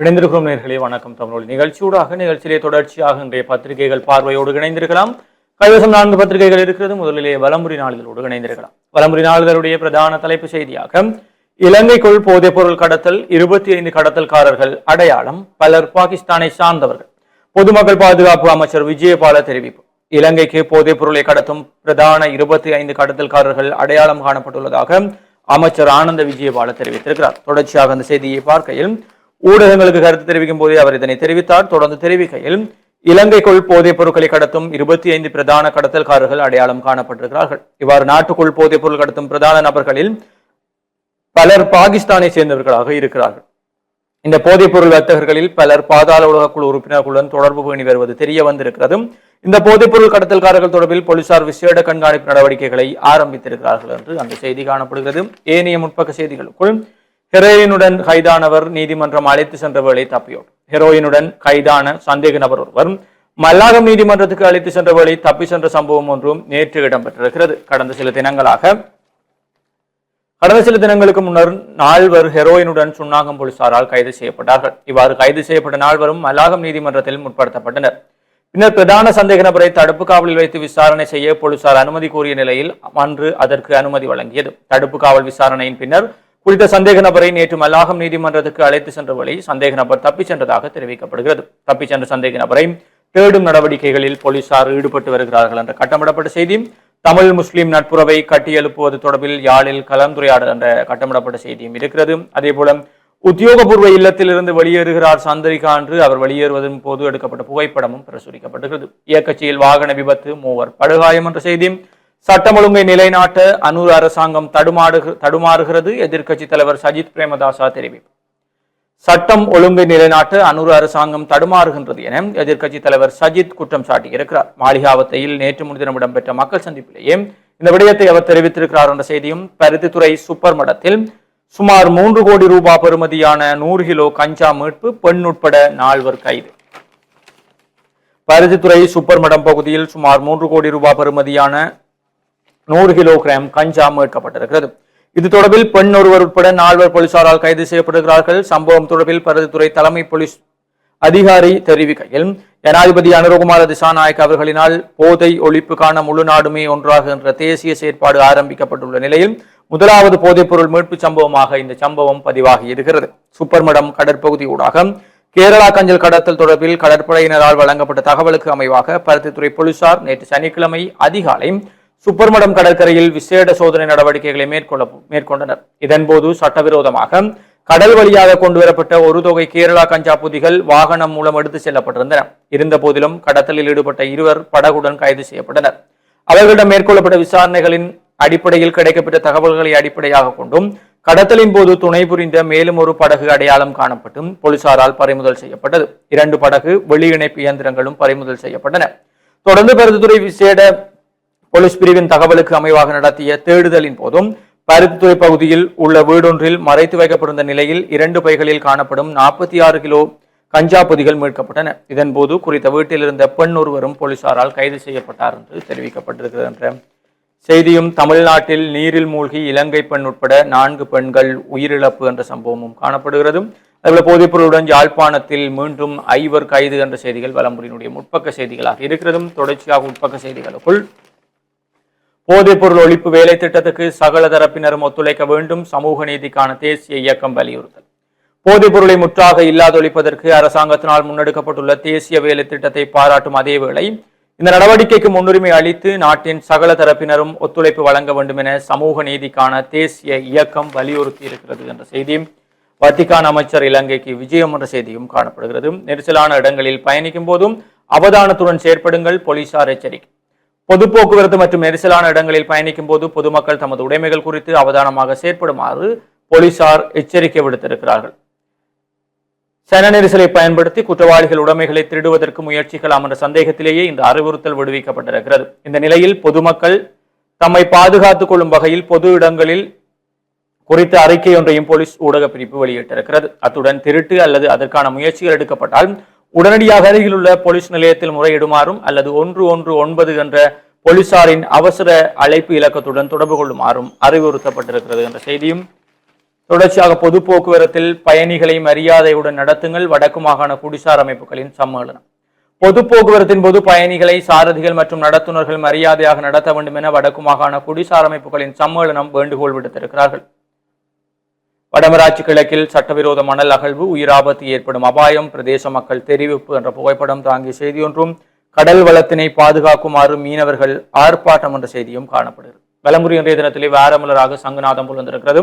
இணைந்திருக்கும் நேர்களே வணக்கம். தமிழ் நிகழ்ச்சியூடாக நிகழ்ச்சியிலே தொடர்ச்சியாக இன்றைய பத்திரிகைகள் பார்வையோடு இணைந்திருக்கலாம். கைவசம் நான்கு பத்திரிகைகள் இருக்கிறது. முதலிலே வலமுறை நாளிதழோடு இணைந்திருக்கலாம். வலமுறை நாளிதழுடைய பிரதான தலைப்பு செய்தியாக இலங்கைக்குள் போதைப் பொருள் கடத்தல் இருபத்தி ஐந்து கடத்தல்காரர்கள் அடையாளம் பலர் பாகிஸ்தானை சார்ந்தவர்கள். பொதுமக்கள் பாதுகாப்பு அமைச்சர் விஜயபால தெரிவிப்பு. இலங்கைக்கு போதைப் பொருளை கடத்தும் பிரதான இருபத்தி ஐந்து கடத்தல்காரர்கள் அடையாளம் காணப்பட்டுள்ளதாக அமைச்சர் ஆனந்த விஜயபால தெரிவித்திருக்கிறார். தொடர்ச்சியாக அந்த செய்தியை பார்க்கையில் ஊடகங்களுக்கு கருத்து தெரிவிக்கும் போதே அவர் இதனை தெரிவித்தார். தொடர்ந்து தெரிவிக்கையில் இலங்கைக்குள் போதைப் பொருட்களை கடத்தும் இருபத்தி ஐந்து பிரதான கடத்தல்காரர்கள் அடையாளம் காணப்பட்டிருக்கிறார்கள். இவ்வாறு நாட்டுக்குள் போதைப் பொருள் கடத்தும் பிரதான நபர்களில் பலர் பாகிஸ்தானை சேர்ந்தவர்களாக இருக்கிறார்கள். இந்த போதைப் பொருள் வர்த்தகர்களில் பலர் பாதாள உலக குழு உறுப்பினர்களுடன் தொடர்பு பேணி வருவது தெரிய வந்திருக்கிறது இந்த போதைப் பொருள் கடத்தல்காரர்கள் தொடர்பில் போலீசார் விசேட கண்காணிப்பு நடவடிக்கைகளை ஆரம்பித்திருக்கிறார்கள் என்று அந்த செய்தி காணப்படுகிறது. ஏனைய முற்பக்க செய்திகளுக்குள் ஹெரோயினுடன் கைதானவர் நீதிமன்றம் அழைத்து சென்ற வேளை தப்பியோர் ஹெரோயினுடன் கைதான சந்தேக நபர் ஒருவர் மல்லாகம் நீதிமன்றத்துக்கு அழைத்து சென்ற வேளை தப்பி சென்ற சம்பவம் ஒன்றும் நேற்று இடம்பெற்றிருக்கிறது. கடந்த சில தினங்களாக கடந்த சில தினங்களுக்கு முன்னர் நால்வர் ஹெரோயினுடன் சுண்ணாகம் போலீசாரால் கைது செய்யப்பட்டார்கள். இவ்வாறு கைது செய்யப்பட்ட நால்வரும் மல்லாகம் நீதிமன்றத்தில் முற்படுத்தப்பட்டனர். பின்னர் பிரதான சந்தேக நபரை தடுப்பு காவலில் வைத்து விசாரணை செய்ய போலீசார் அனுமதி கோரிய நிலையில் அன்று அதற்கு அனுமதி வழங்கியது. தடுப்பு காவல் விசாரணையின் பின்னர் குறித்த சந்தேக நபரை நேற்று மல்லாகம் நீதிமன்றத்துக்கு அழைத்து சென்ற வழி சந்தேக நபர் தப்பிச் சென்றதாக தெரிவிக்கப்படுகிறது. தப்பிச் சென்ற சந்தேக நபரை தேடும் நடவடிக்கைகளில் போலீசார் ஈடுபட்டு வருகிறார்கள் என்ற கட்டமிடப்பட்ட செய்தி தமிழ் முஸ்லிம் நட்புறவை கட்டியெழுப்புவது தொடர்பில் யாழில் கலந்துரையாடல் என்ற கட்டமிடப்பட்ட செய்தியும் இருக்கிறது. அதே போல உத்தியோகபூர்வ இல்லத்திலிருந்து வெளியேறுகிறார் சந்திரிகா என்று அவர் வெளியேறுவதன் போது எடுக்கப்பட்ட புகைப்படமும் பிரசுரிக்கப்பட்டுகிறது இயக்கச்சியில் வாகன விபத்து மூவர் படுகாயம் என்ற செய்தியும் சட்டம் ஒழுங்கை நிலைநாட்ட அனூர் அரசாங்கம் தடுமாறு தடுமாறுகிறது. எதிர்க்கட்சி தலைவர் சஜித் பிரேமதாசா தெரிவிப்பு. சட்டம் ஒழுங்கை நிலைநாட்ட அனூர் அரசாங்கம் தடுமாறுகின்றது என எதிர்க்கட்சி தலைவர் சஜித் குற்றம் சாட்டியிருக்கிறார். மாளிகாவத்தையில் நேற்று முன்தினம் இடம்பெற்ற மக்கள் சந்திப்பிலேயே இந்த விடயத்தை அவர் தெரிவித்திருக்கிறார் என்ற செய்தியும் பருத்தித்துறை சூப்பர் மடத்தில் சுமார் மூன்று கோடி ரூபாய் பெறுமதியான நூறு கிலோ கஞ்சா மீட்பு பெண் உட்பட நால்வர் கைது. பருத்தித்துறை சூப்பர் மடம் பகுதியில் சுமார் மூன்று கோடி ரூபாய் பெறுமதியான நூறு கிலோகிராம் கஞ்சா மீட்கப்பட்டிருக்கிறது. இது தொடர்பில் பெண் ஒருவர் உட்பட நால்வர் போலீசாரால் கைது செய்யப்படுகிறார்கள். சம்பவம் தொடர்பில் பருத்தித்துறை தலைமை போலீஸ் அதிகாரி தெரிவிக்கையில் ஜனாதிபதி அனுரகுமார திசாநாயக் அவர்களினால் போதை ஒழிப்புக்கான முழு நாடுமே ஒன்றாக என்ற தேசிய செயற்பாடு ஆரம்பிக்கப்பட்டுள்ள நிலையில் முதலாவது போதைப்பொருள் மீட்பு சம்பவமாக இந்த சம்பவம் பதிவாகி இருக்கிறது. சுப்பர்மடம் கடற்பகுதி ஊடாக கேரளா கஞ்சல் கடத்தல் தொடர்பில் கடற்படையினரால் வழங்கப்பட்ட தகவலுக்கு அமைவாக பருத்தித்துறை போலீசார் நேற்று சனிக்கிழமை அதிகாலை சுப்பர்மடம் கடற்கரையில் விசேட சோதனை நடவடிக்கைகளை மேற்கொள்ள மேற்கொண்டனர். இதன்போது சட்டவிரோதமாக கடல் வழியாக கொண்டு வரப்பட்ட ஒரு தொகை கேரளா கஞ்சா புதிகள் வாகனம் மூலம் எடுத்து செல்லப்பட்டிருந்தன. இருந்த போதிலும் கடத்தலில் ஈடுபட்ட இருவர் படகுடன் கைது செய்யப்பட்டனர். அவர்களிடம் மேற்கொள்ளப்பட்ட விசாரணைகளின் அடிப்படையில் கிடைக்கப்பட்ட தகவல்களை அடிப்படையாக கொண்டும் கடத்தலின் போது துணை புரிந்த மேலும் ஒரு படகு அடையாளம் காணப்பட்டும் போலீசாரால் பறிமுதல் செய்யப்பட்டது. இரண்டு படகு வெளி இணைப்பு இயந்திரங்களும் பறிமுதல் செய்யப்பட்டன. தொடர்ந்து பருத்தித்துறை விசேட போலீஸ் பிரிவின் தகவலுக்கு அமைவாக நடத்திய தேடுதலின் போதும் பருத்தித்துறை பகுதியில் உள்ள வீடொன்றில் மறைத்து வைக்கப்பட்டிருந்த நிலையில் இரண்டு பைகளில் காணப்படும் நாற்பத்தி ஆறு கிலோ கஞ்சா பொதிகள் மீட்கப்பட்டன. இதன்போது குறித்த வீட்டில் இருந்த பெண் ஒருவரும் போலீசாரால் கைது செய்யப்பட்டார் என்று தெரிவிக்கப்பட்டிருக்கிறது என்ற செய்தியும் தமிழ்நாட்டில் நீரில் மூழ்கி இலங்கை பெண் உட்பட நான்கு பெண்கள் உயிரிழப்பு என்ற சம்பவமும் காணப்படுகிறது. அதுபோல போதைப்பொருளுடன் யாழ்ப்பாணத்தில் மீண்டும் ஐவர் கைது என்ற செய்திகள் வலம்புரியினுடைய முற்பக்க செய்திகளாக இருக்கிறதும் தொடர்ச்சியாக உட்பக்க செய்திகளுக்குள் போதைப்பொருள் ஒழிப்பு வேலை திட்டத்துக்கு சகல தரப்பினரும் ஒத்துழைக்க வேண்டும். சமூக நீதிக்கான தேசிய இயக்கம் வலியுறுத்தல். போதைப் பொருளை முற்றாக இல்லாதொழிப்பதற்கு அரசாங்கத்தினால் முன்னெடுக்கப்பட்டுள்ள தேசிய வேலை திட்டத்தை பாராட்டும் அதேவேளை இந்த நடவடிக்கைக்கு முன்னுரிமை அளித்து நாட்டின் சகல தரப்பினரும் ஒத்துழைப்பு வழங்க வேண்டும் என சமூக நீதிக்கான தேசிய இயக்கம் வலியுறுத்தி இருக்கிறது என்ற செய்தியும் வத்திகான் அமைச்சர் இலங்கைக்கு விஜயம் என்ற செய்தியும் காணப்படுகிறது. நெரிசலான இடங்களில் பயணிக்கும் போதும் அவதானத்துடன் செயற்படுங்கள். போலீசார் எச்சரிக்கை. பொது போக்குவரத்து மற்றும் நெரிசலான இடங்களில் பயணிக்கும் போது பொதுமக்கள் தமது உடைமைகள் குறித்து அவதானமாக செயற்படுமாறு போலீசார் எச்சரிக்கை விடுத்திருக்கிறார்கள். சன நெரிசலை பயன்படுத்தி குற்றவாளிகள் உடைமைகளை திருடுவதற்கு முயற்சிக்கலாம் என்ற சந்தேகத்திலேயே இந்த அறிவுறுத்தல் விடுவிக்கப்பட்டிருக்கிறது. இந்த நிலையில் பொதுமக்கள் தம்மை பாதுகாத்துக் கொள்ளும் வகையில் பொது இடங்களில் குறித்த அறிக்கை ஒன்றையும் போலீஸ் ஊடக பிரிப்பு வெளியிட்டிருக்கிறது. அத்துடன் திருட்டு அல்லது அதற்கான முயற்சிகள் எடுக்கப்பட்டால் உடனடியாக அருகிலுள்ள போலீஸ் நிலையத்தில் முறையிடுமாறும் அல்லது ஒன்று ஒன்று ஒன்பது என்ற போலீசாரின் அவசர அழைப்பு இலக்கத்துடன் தொடர்பு கொள்ளுமாறும் அறிவுறுத்தப்பட்டிருக்கிறது என்ற செய்தியும் தொடர்ச்சியாக பொது போக்குவரத்தில் பயணிகளை மரியாதையுடன் நடத்துங்கள். வடக்கு மாகாண குடிசார் அமைப்புகளின் சம்மேளனம். பொது போக்குவரத்தின் போது பயணிகளை சாரதிகள் மற்றும் நடத்துனர்கள் மரியாதையாக நடத்த வேண்டும் என வடக்கு மாகாண குடிசார் அமைப்புகளின் சம்மேளனம் வேண்டுகோள் விடுத்திருக்கிறார்கள். வடமராட்சி கிழக்கில் சட்டவிரோத மணல் அகழ்வு உயிராபத்து ஏற்படும் அபாயம் பிரதேச மக்கள் தெரிவிப்பு என்ற புகைப்படம் தாங்கிய செய்தியொன்றும் கடல் வளத்தினை பாதுகாக்குமாறு மீனவர்கள் ஆர்ப்பாட்டம் என்ற செய்தியும் காணப்படுகிறது. வலமுறை இன்றைய தினத்திலே வாரமலராக சங்கநாதம் புலந்திருக்கிறது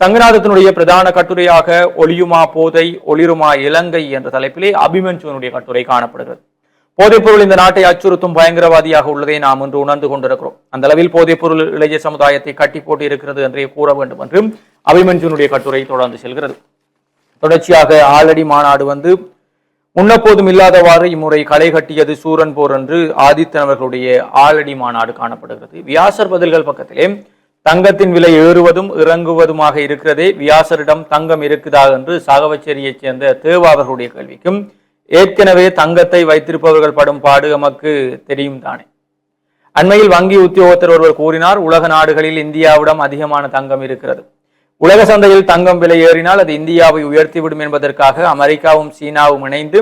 சங்கநாதத்தினுடைய பிரதான கட்டுரையாக ஒளியுமா போதை ஒளிருமா இலங்கை என்ற தலைப்பிலே அபிமன்சுவனுடைய கட்டுரை காணப்படுகிறது. போதைப்பொருள் இந்த நாட்டை அச்சுறுத்தும் பயங்கரவாதியாக உள்ளதை நாம் இன்று உணர்ந்து கொண்டிருக்கிறோம். அந்த அளவில் போதைப்பொருள் இளைய சமுதாயத்தை கட்டி போட்டு இருக்கிறது என்றே கூற வேண்டும் என்றும் அபிமன்சுவனுடைய கட்டுரை தொடர்ந்து செல்கிறது. தொடர்ச்சியாக ஆலடி மாநாடு வந்து முன்னப்போதும் இல்லாதவாறு இம்முறை களை கட்டியது சூரன் போர் என்று ஆதித்தன் அவர்களுடைய ஆலடி மாநாடு காணப்படுகிறது. வியாசர் பதில்கள் பக்கத்திலே தங்கத்தின் விலை ஏறுவதும் இறங்குவதுமாக இருக்கிறதே வியாசரிடம் தங்கம் இருக்குதா என்று சாகவச்சேரியைச் சேர்ந்த தேவா அவர்களுடைய கேள்விக்கும் ஏற்கனவே தங்கத்தை வைத்திருப்பவர்கள் படும் பாடு எமக்கு தெரியும் தானே. அண்மையில் வங்கி உத்தியோகத்தர் ஒருவர் கூறினார் உலக நாடுகளில் இந்தியாவிடம் அதிகமான தங்கம் இருக்கிறது. உலக சந்தையில் தங்கம் விலை ஏறினால் அது இந்தியாவை உயர்த்திவிடும் என்பதற்காக அமெரிக்காவும் சீனாவும் இணைந்து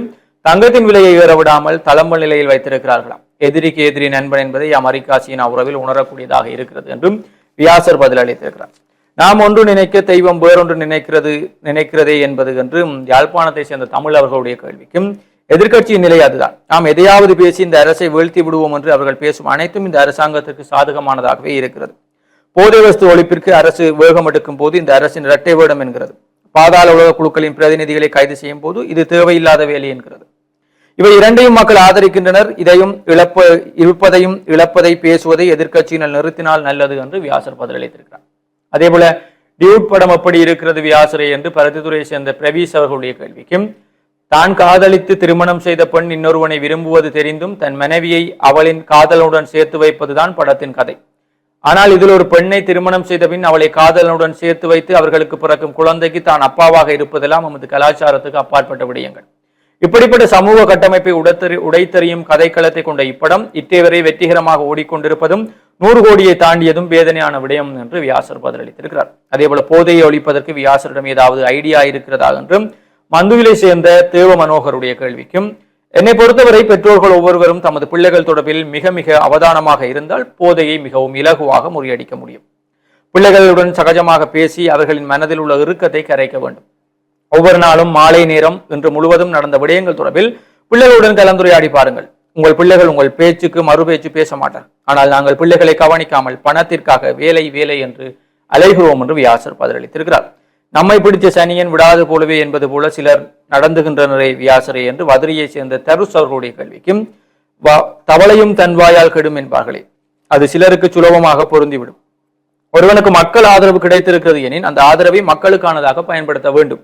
தங்கத்தின் விலையை ஏற விடாமல் தளம்பல் நிலையில் வைத்திருக்கிறார்களாம். எதிரிக்கு எதிரி நண்பன் என்பதை அமெரிக்கா சீனா உறவில் உணரக்கூடியதாக இருக்கிறது என்றும் வியாசர் பதிலளித்திருக்கிறார். நாம் ஒன்று நினைக்க தெய்வம் வேறொன்று நினைக்கிறது நினைக்கிறதே என்பது என்றும் யாழ்ப்பாணத்தை சேர்ந்த தமிழ் அவர்களுடைய கேள்விக்கும் எதிர்க்கட்சியின் நிலை அதுதான். நாம் எதையாவது பேசி இந்த அரசை வீழ்த்தி விடுவோம் என்று அவர்கள் பேசும் அனைத்தும் இந்த அரசாங்கத்திற்கு சாதகமானதாகவே இருக்கிறது. போதை வஸ்து ஒழிப்பிற்கு அரசு வேகம் எடுக்கும் போது இந்த அரசின் இரட்டை வேடம் என்கிறது. பாதாள உலக குழுக்களின் பிரதிநிதிகளை கைது செய்யும் போது இது தேவையில்லாத வேலை என்கிறது. இவை இரண்டையும் மக்கள் ஆதரிக்கின்றனர். இதையும் இழப்ப இருப்பதையும் இழப்பதை பேசுவதை எதிர்க்கட்சியினர் நிறுத்தினால் நல்லது என்று வியாசர் பதிலளித்திருக்கிறார். அதே போல டியூட் படம் எப்படி இருக்கிறது வியாசரை என்று பருத்தித்துறையை சேர்ந்த பிரவீஸ் அவர்களுடைய கேள்விக்கும் தான் காதலித்து திருமணம் செய்த பெண் இன்னொருவனை விரும்புவது தெரிந்தும் தன் மனைவியை அவளின் காதலனுடன் சேர்த்து வைப்பதுதான் படத்தின் கதை. ஆனால் இதில் ஒரு பெண்ணை திருமணம் செய்த பின் அவளை காதலனுடன் சேர்த்து வைத்து அவர்களுக்கு பிறக்கும் குழந்தைக்கு தான் அப்பாவாக இருப்பதெல்லாம் நமது கலாச்சாரத்துக்கு அப்பாற்பட்ட விடயங்கள். இப்படிப்பட்ட சமூக கட்டமைப்பை உடைத்தறி உடைத்தறியும் கதைக்களத்தை கொண்ட இப்படம் இத்தேவரை வெற்றிகரமாக ஓடிக்கொண்டிருப்பதும் நூறு கோடியை தாண்டியதும் வேதனையான விடயம் என்று வியாசர் பதிலளித்திருக்கிறார். அதே போல போதையை ஒழிப்பதற்கு வியாசரிடம் ஏதாவது ஐடியா இருக்கிறதா என்றும் மந்துவிலை சேர்ந்த தேவ மனோகருடைய கேள்விக்கும் என்னை பொறுத்தவரை பெற்றோர்கள் ஒவ்வொருவரும் தமது பிள்ளைகள் தொடர்பில் மிக மிக அவதானமாக இருந்தால் போதையை மிகவும் இலகுவாக முறியடிக்க முடியும். பிள்ளைகளுடன் சகஜமாக பேசி அவர்களின் மனதில் உள்ள இறுக்கத்தை கரைக்க வேண்டும். ஒவ்வொரு நாளும் மாலை நேரம் இன்று முழுவதும் நடந்த விடயங்கள் தொடர்பில் பிள்ளைகளுடன் கலந்துரையாடி பாருங்கள். உங்கள் பிள்ளைகள் உங்கள் பேச்சுக்கு மறு பேச்சு பேச மாட்டார். ஆனால் நாங்கள் பிள்ளைகளை கவனிக்காமல் பணத்திற்காக வேலை வேலை என்று அலைகிறோம் என்று வியாசர் பதிலளித்திருக்கிறார். நம்மை பிடித்த சனியன் விடாது போலவே என்பது போல சிலர் நடந்துகின்றனரே வியாசரே என்று வதிரியை சேர்ந்த தருஸ் அவர்களுடைய கல்விக்கும் தவளையும் தன் வாயால் கெடும் என்பார்களே. அது சிலருக்கு சுலபமாக பொருந்திவிடும். ஒருவனுக்கு மக்கள் ஆதரவு கிடைத்திருக்கிறது எனின் அந்த ஆதரவை மக்களுக்கானதாக பயன்படுத்த வேண்டும்.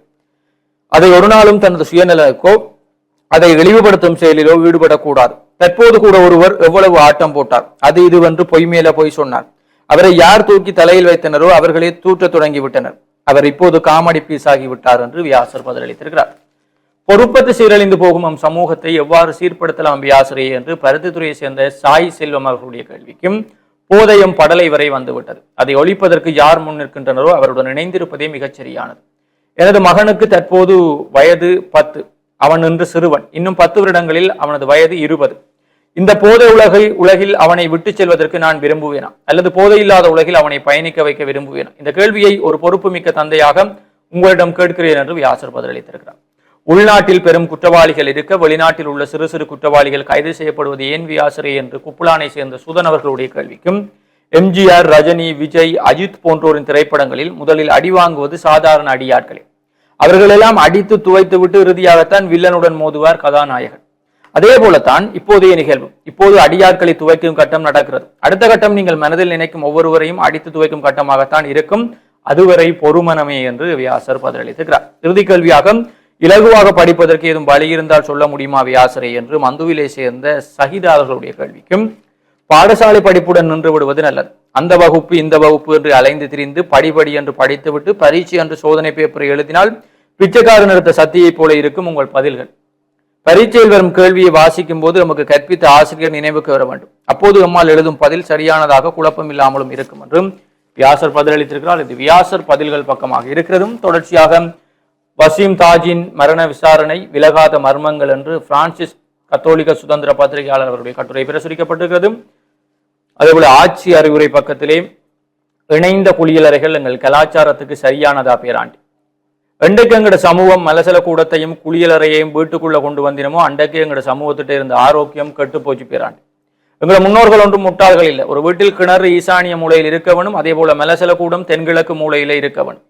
அதை ஒரு நாளும் தனது சுயநலக்கோ அதை இழிவுபடுத்தும் செயலிலோ ஈடுபடக்கூடாது. தற்போது கூட ஒருவர் எவ்வளவு ஆட்டம் போட்டார். அது இதுவென்று பொய் மேல பொய் சொன்னார். அவரை யார் தூக்கி தலையில் வைத்தனரோ அவர்களே தூற்றத் தொடங்கி விட்டனர் அவர் இப்போது காமெடி பீஸ் ஆகிவிட்டார் என்று வியாசர் பதிலளித்திருக்கிறார். பொறுப்பத்து சீரழிந்து போகும் நம் சமூகத்தை எவ்வாறு சீர்படுத்தலாம் வியாசரே என்று பருத்தித்துறையை சேர்ந்த சாய் செல்வம் அவர்களுடைய கேள்விக்கும் போதயம் படலை வரை வந்துவிட்டது. அதை ஒழிப்பதற்கு யார் முன் நிற்கின்றனரோ அவருடன் இணைந்திருப்பதே மிகச் சரியானது. எனது மகனுக்கு தற்போது வயது பத்து. அவன் இன்று சிறுவன். இன்னும் பத்து வருடங்களில் அவனது வயது இருபது. இந்த போதை உலகில் உலகில் அவனை விட்டுச் செல்வதற்கு நான் விரும்புவேனா? அல்லது போதை இல்லாத உலகில் அவனை பயணிக்க வைக்க விரும்புவேனா? இந்த கேள்வியை ஒரு பொறுப்புமிக்க தந்தையாக உங்களிடம் கேட்கிறேன் என்று வியாசர் பதிலளித்திருக்கிறார். உள்நாட்டில் பெரும் குற்றவாளிகள் இருக்க வெளிநாட்டில் உள்ள சிறு சிறு குற்றவாளிகள் கைது செய்யப்படுவது ஏன் வியாசரே என்று குப்புலானை சேர்ந்த சுதன் அவர்களுடைய கேள்விக்கும் எம்ஜிஆர் ரஜினி விஜய் அஜித் போன்றோரின் திரைப்படங்களில் முதலில் அடி வாங்குவது சாதாரண அடியாட்களே அவர்களெல்லாம் அடித்து துவைத்து விட்டு இறுதியாகத்தான் வில்லனுடன் மோதுவார் கதாநாயகன். அதே போலத்தான் இப்போதைய நிகழ்வு இப்போது அடியாட்களை துவைக்கும் கட்டம் நடக்கிறது. அடுத்த கட்டம் நீங்கள் மனதில் நினைக்கும் ஒவ்வொருவரையும் அடித்து துவைக்கும் கட்டமாகத்தான் இருக்கும். அதுவரை பொறுமனமே என்று வியாசர் பதிலளித்திருக்கிறார் இறுதி கேள்வியாக இலகுவாக படிப்பதற்கு ஏதும் வழி இருந்தால் சொல்ல முடியுமா வியாசரை என்று மந்துவிலை சேர்ந்த சகிதாரர்களுடைய கல்விக்கும் கேள்விக்கும் பாடசாலை படிப்புடன் நின்று விடுவது நல்லது. அந்த வகுப்பு இந்த வகுப்பு என்று அலைந்து திரிந்து படிபடி என்று படித்துவிட்டு பரீட்சை என்று சோதனை பேப்பரை எழுதினால் பிச்சைக்காரன் எடுத்த சத்தியைப் போல இருக்கும் உங்கள் பதில்கள். பரீட்சையில் வரும் கேள்வியை வாசிக்கும் போது நமக்கு கற்பித்த ஆசிரியர் நினைவுக்கு வர வேண்டும். அப்போது நம்மால் எழுதும் பதில் சரியானதாக குழப்பம் இல்லாமலும் இருக்கும் என்றும் வியாசர் பதிலளித்திருக்கிறார். இது வியாசர் பதில்கள் பக்கமாக இருக்கிறதும் தொடர்ச்சியாக வசீம் தாஜின் மரண விசாரணை விலகாத மர்மங்கள் என்று பிரான்சிஸ் கத்தோலிக்க சுதந்திர பத்திரிகையாளர் அவருடைய கட்டுரை பிரசுரிக்கப்பட்டிருக்கிறது. அதேபோல ஆட்சி அறிவுரை பக்கத்திலே இணைந்த குளியலறைகள் எங்கள் கலாச்சாரத்துக்கு சரியானதா பேராண்டி. என்றைக்கு எங்கட சமூகம் மலசல கூடத்தையும் குளியலறையையும் வீட்டுக்குள்ள கொண்டு வந்தினமோ அன்றைக்கு எங்கட சமூகத்திட்ட இருந்த ஆரோக்கியம் கெட்டு போச்சு பேராண்டி. எங்களோட முன்னோர்கள் ஒன்றும் முட்டாள்கள் இல்லை. ஒரு வீட்டில் கிணறு ஈசானிய மூலையில் இருக்கவனும் அதே போல மலசல கூடம் தென்கிழக்கு மூலையில இருக்கவனும்